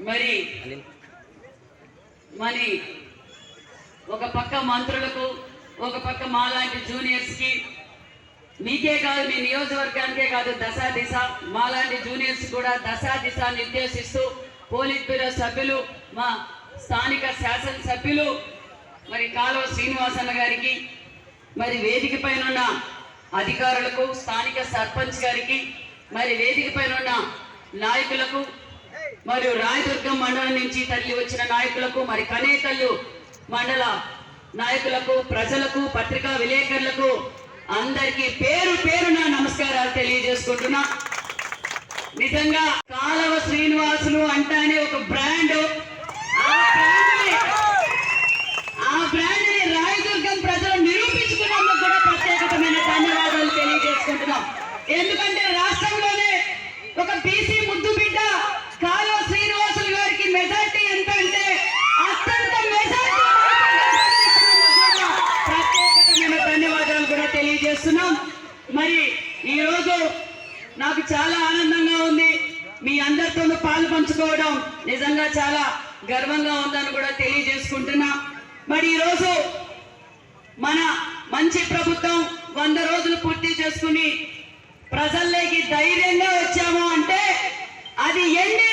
మరి మరి ఒక పక్క మంత్రులకు ఒక పక్క మాలాంటి జూనియర్స్కి మీకే కాదు మీ నియోజకవర్గానికే కాదు దశ దిశ. మాలాంటి జూనియర్స్ కూడా దశ దిశ నిర్దేశిస్తూ పోలిట్ బ్యూరో సభ్యులు మా స్థానిక శాసనసభ్యులు మరి కాలువ శ్రీనివాసన్న గారికి మరి వేదిక పైన ఉన్న అధికారులకు స్థానిక సర్పంచ్ గారికి మరి వేదిక పైన ఉన్న నాయకులకు మరియు రాయదుర్గం మండలం నుంచి తల్లి వచ్చిన నాయకులకు మరి కనేకల్లు మండల నాయకులకు ప్రజలకు పత్రికా విలేకరులకు అందరికీ పేరు పేరున నమస్కారాలు తెలియజేసుకుంటున్నా. నిజంగా కాలవ శ్రీనివాసులు అంటానే ఒక బ్రాండ్ ఆ బ్రాండ్ని ఆ బ్రాండ్ని రాయదుర్గం ప్రజలు నిరూపించుకున్నందుకు కూడా ప్రత్యేకమైన ధన్యవాదాలు తెలియజేసుకుంటున్నాం ఎందుకంటే రాష్ట్రంలోనే ఒక బీసీ ముద్దు బిడ్డ కాలువ శ్రీనివాసులు గారికి మెజార్టీ ఎంత అంటే అత్యంత మెజార్టీ ప్రత్యేకమైన ధన్యవాదాలు కూడా తెలియజేస్తున్నాం మరి ఈరోజు నాకు చాలా ఆనందంగా ఉంది. మీ అందరితోనూ పాలు పంచుకోవడం నిజంగా చాలా గర్వంగా ఉందని కూడా తెలియజేసుకుంటున్నా. మరి ఈరోజు మన మంచి ప్రభుత్వం వంద రోజులు పూర్తి చేసుకుని ప్రజల్లోకి ధైర్యంగా వచ్చాము అంటే అది ఎన్ని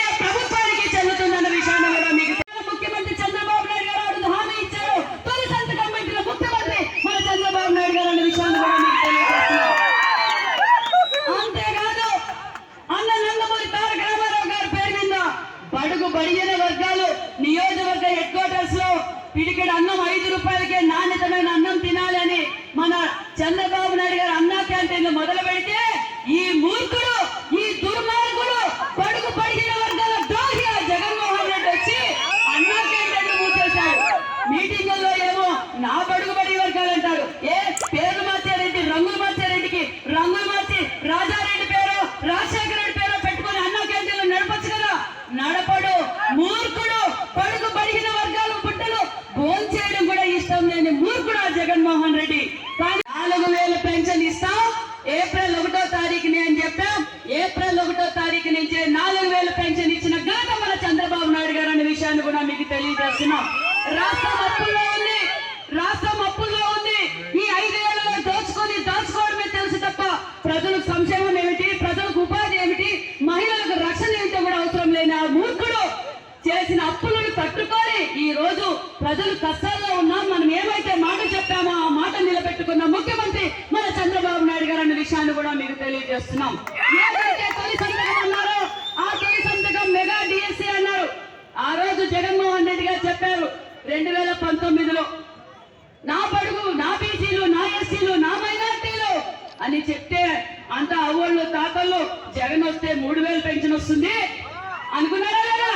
పిడికెడు అన్నం ఐదు రూపాయలకే నాణ్యతమైన అన్నం తినాలని మన చంద్రబాబు నాయుడు గారు అన్నా క్యాంటీన్లు మొదలు పెడితే ఈ మూర్ఖుడు ఈ దుర్మార్గుడు బడుగు బడిగిన వర్గాల ద్రోహి ఆ జగన్మోహన్ రెడ్డి వచ్చి అన్నా క్యాంటీన్లు మూసేశాడు మీటింగుల్లో ఏమో నా బడుగు బడి వర్గాలు అంటారు ఏ పేర్లు మార్చారెడ్డి రంగులు మార్చారెడ్డికి రంగులు మార్చి రాజారెడ్డి పేరు రాజశేఖర రెడ్డి పేరు పెట్టుకొని అన్నా క్యాంటీన్లు నడపచ్చు కదా నడపడు మూర్ఖుడు పడుగు బడిగిన వర్గాలు పుట్టలు భోంచేయడం కూడా ఇష్టం లేని మూర్ఖుడు ఆ జగన్మోహన్ రెడ్డి కానీ నాలుగు వేల పెన్షన్ ఇస్తాం ఏప్రిల్ ఒకటో తారీఖుని అని చెప్పాం ఏప్రిల్ ఒకటో తారీఖు నుంచే నాలుగు వేల పెన్షన్ ఇచ్చిన ఘనత మన చంద్రబాబు నాయుడు గారు అనే విషయాన్ని కూడా మీకు తెలియజేస్తున్నాం. రాష్ట్రం అప్పుల్లో ఉంది. రాష్ట్రం అప్పుల్లో ఉంది. ఈ ఐదేళ్ళలో దోచుకొని దాచుకోవడమే తెలుసు తప్ప ప్రజలకు సంక్షేమం ఏమిటి? ప్రజలకు ఉపాధి ఏమిటి? మహిళలకు రక్షణ ఏమిటో కూడా అవసరం లేని ఆ మూర్ఖుడు చేసిన అప్పులను తట్టుకొని ఈ రోజు ప్రజలు కష్టాల్లో ఉన్నాం. మనం ఏమైతే మాట చెప్పామో ఆ మాట నిలబెట్టుకున్న ముఖ్యమంత్రి మన చంద్రబాబు నాయుడు గారు అన్న విషయాన్ని కూడా మీకు తెలియజేస్తున్నాం. తొలి ఆ తొలి సంతకం మెగా డిఎస్సీ అన్నారు. ఆ రోజు జగన్మోహన్ రెడ్డి గారు చెప్పారు రెండు వేల పంతొమ్మిదిలో నా పడుగు నా బీసీలు నా ఎస్సీలు నా మైనార్టీలు అని చెప్తే అంత అవ్వళ్ళు తాతళ్ళు జగన్ వస్తే మూడు వేలు పెన్షన్ వస్తుంది అనుకున్నారా లేదా?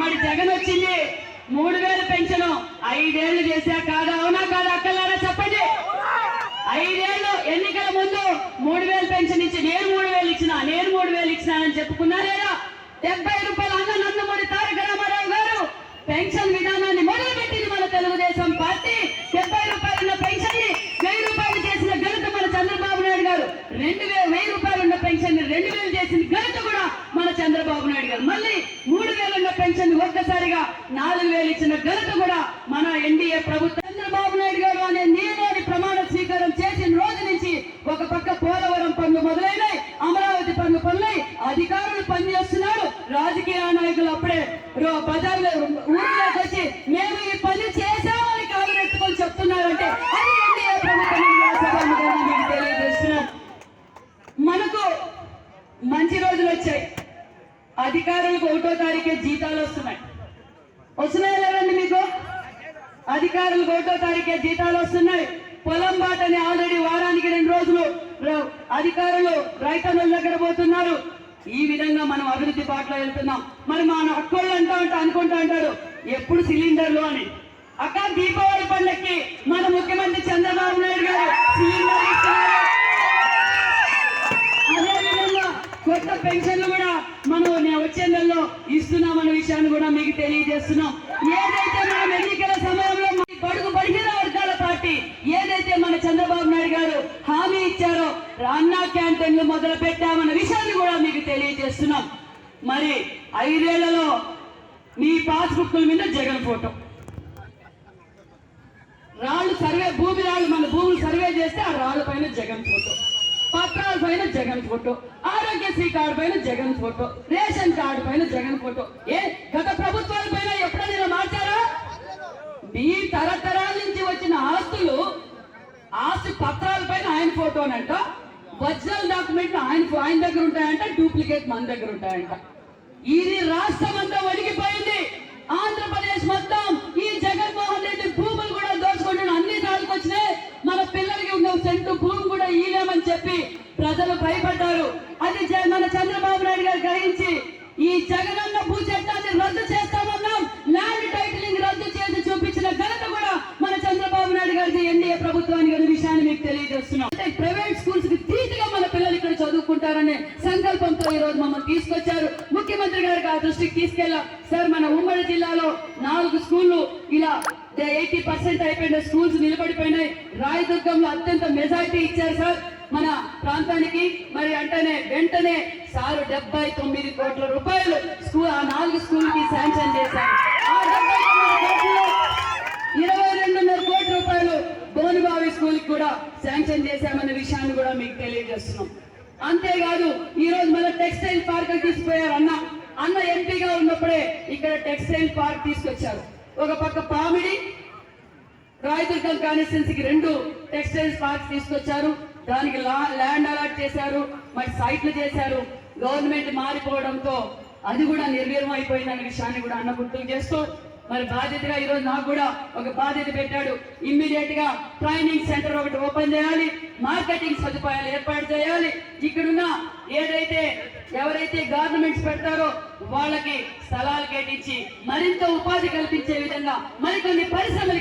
మరి జగన్ వచ్చింది మూడు వేలు పెన్షన్ ఐదేళ్ళు చేశా కాదా అవునా కాదా అక్కలారా చెప్పండి. ఐదేళ్ళు ఎన్నికల ముందు మూడు వేలు పెన్షన్ ఇచ్చి నేను మూడు వేలు ఇచ్చిన నేను మూడు వేలు ఇచ్చిన అని చెప్పుకున్నారేరా? డెబ్బై రూపాయలు అన్న నందమూరి తారక రామారావు గారు పెన్షన్ విధానాన్ని మొదలుపెట్టింది మన తెలుగుదేశం పార్టీ. డెబ్బై రూపాయలు ఉన్న పెన్షన్ని వెయ్యి రూపాయలు చేసిన ఘనత మన చంద్రబాబు నాయుడు గారు. రెండు వేల వెయ్యి రూపాయలు ఉన్న పెన్షన్ని రెండు వేలు చేసిన ఘనత కూడా మన చంద్రబాబు నాయుడు గారు. మళ్ళీ మూడు వేలు ఉన్న పెన్షన్ ఒక్కసారిగా నాలుగు వేలు ఇచ్చిన ఘనత కూడా మన ఎన్డీఏ ప్రభుత్వం చంద్రబాబు నాయుడు గారు అనే నీలోని ప్రమాణ స్వీకారం చేసిన రోజు నుంచి ఒక పక్క పోలవరం పనులు మొదలైనాయి అమరావతి పనులు పనులై అధికారులు పనిచేస్తున్నారు రాజకీయ నాయకులు అప్పుడే రో- బజార్లో ఊర్లోకి వచ్చి మేము ఈ పని చేశామని కాలు ఎత్తుకొని చెప్తున్నారంటే అది ఎన్డీఏ ప్రభుత్వం మీకు తెలియజేస్తున్నాం. మనకు మంచి రోజులు వచ్చాయి. అధికారులకు ఒకటో తారీఖే జీతాలు వస్తున్నాయి. వస్తున్నాయి లేదండి మీకు? అధికారులకు ఒకటో తారీఖే జీతాలు వస్తున్నాయి. పొలం బాటని ఆల్రెడీ వారానికి రెండు రోజులు అధికారులు రైతన్నుల దగ్గర పోతున్నారు. ఈ విధంగా మనం అభివృద్ధి బాటలో వెళ్తున్నాం. మరి మన అక్కోళ్ళు అంటా ఉంటా అనుకుంటా అంటాడు ఎప్పుడు సిలిండర్లు అని. అక్క దీపావళి పండక్కి మన ముఖ్యమంత్రి చంద్రబాబు నాయుడు గారు సిలిండర్ ఇస్తున్నారు. అదేవిధంగా కొత్త పెన్షన్లు కూడా మనం వచ్చే నెలలో ఇస్తున్నామన్న విషయాన్ని కూడా మీకు తెలియజేస్తున్నాం. ఏదైతే మనం ఎన్నికల సమయంలో బడుగు బడిగిన వర్గాల పార్టీ ఏదైతే మన చంద్రబాబు నాయుడు గారు హామీ ఇచ్చారో. అన్నా క్యాంటీన్లు మొదలు పెట్టామన్న విషయాన్ని కూడా మీకు తెలియజేస్తున్నాం. మరి ఐదేళ్ళలో మీ పాస్బుక్ల మీద జగన్ ఫోటో. రాళ్ళు సర్వే భూమి రాళ్ళు మన భూములు సర్వే చేస్తే ఆ రాళ్ళ పైన జగన్ ఫోటో. పత్రాల పైన జగన్ ఫోటో. ఆరోగ్యశ్రీ కార్డు పైన జగన్ ఫోటో. రేషన్ కార్డు పైన జగన్ ఫోటో. ఏ గత ప్రభుత్వాల పైన ఎప్పుడైనా మార్చారా? మీ తరతరాల నుంచి వచ్చిన ఆస్తులు ఆస్తి పత్రాల ఫోటోనంట ఒరిజినల్ డాక్యుమెంట్ ఆయన ఆయన దగ్గర ఉంటాయంట డూప్లికేట్ మన దగ్గర ఉంటాయంట. ఇది రాష్ట్రం అంతా వణికిపోయింది ఆంధ్రప్రదేశ్ మొత్తం ఈ జగన్మోహన్ రెడ్డి భూములు కూడా దోచుకుంటున్న అన్ని దానికి వచ్చినాయి. మన పిల్లలకి ఉన్న సెంటు భూమి కూడా ఈలేమని చెప్పి ప్రజలు భయపడ్డారు. అది మన చంద్రబాబు నాయుడు గారు గ్రహించి ఈ జగనన్న తీసుకొచ్చారు. ముఖ్యమంత్రి గారికి ఆ దృష్టికి తీసుకెళ్ళాం. సార్ మన ఉమ్మడి జిల్లాలో నాలుగు స్కూళ్ళు ఇలా ఎయిటీ పర్సెంట్ అయిపోయిన స్కూల్స్ నిలబడిపోయినాయి. రాయదుర్గంలో అత్యంత మెజారిటీ ఇచ్చారు సార్ మన ప్రాంతానికి. మరి అంటేనే వెంటనే సారు డెబ్బై తొమ్మిది కోట్ల రూపాయలు స్కూల్ ఆ నాలుగు స్కూల్కి శాంక్షన్ చేశారు. ఇరవై రెండున్నర కోట్ల రూపాయలు బోనుబావి స్కూల్కి కూడా శాంక్షన్ చేశామన్న విషయాన్ని కూడా మీకు తెలియజేస్తున్నాం. అంతేకాదు ఈ రోజు మన టెక్స్టైల్ పార్క్ తీసుకుపోయారు అన్న. అన్న ఎంపీగా ఉన్నప్పుడే ఇక్కడ టెక్స్టైల్ పార్క్ తీసుకొచ్చారు. ఒక పక్క పామిడి రాయదుర్గం కాన్స్టిట్యున్సీకి రెండు టెక్స్టైల్స్ పార్క్ తీసుకొచ్చారు. దానికి లా- ల్యాండ్ అలాట్ చేశారు మరి సైట్లు చేశారు. గవర్నమెంట్ మారిపోవడంతో అది కూడా నిర్వీర్యం అయిపోయిందనే విషయాన్ని కూడా అన్న గుర్తులు చేస్తూ మరి బాధ్యతగా ఈరోజు నాకు కూడా ఒక బాధ్యత పెట్టాడు. ఇమ్మీడియట్గా ట్రైనింగ్ సెంటర్ ఒకటి ఓపెన్ చేయాలి. మార్కెటింగ్ సదుపాయాలు ఏర్పాటు చేయాలి. ఇక్కడున్న ఏదైతే ఎవరైతే గవర్నమెంట్స్ పెడతారో వాళ్ళకి స్థలాలు కేటించి మరింత ఉపాధి కల్పించే విధంగా మరికొన్ని పరిశ్రమలు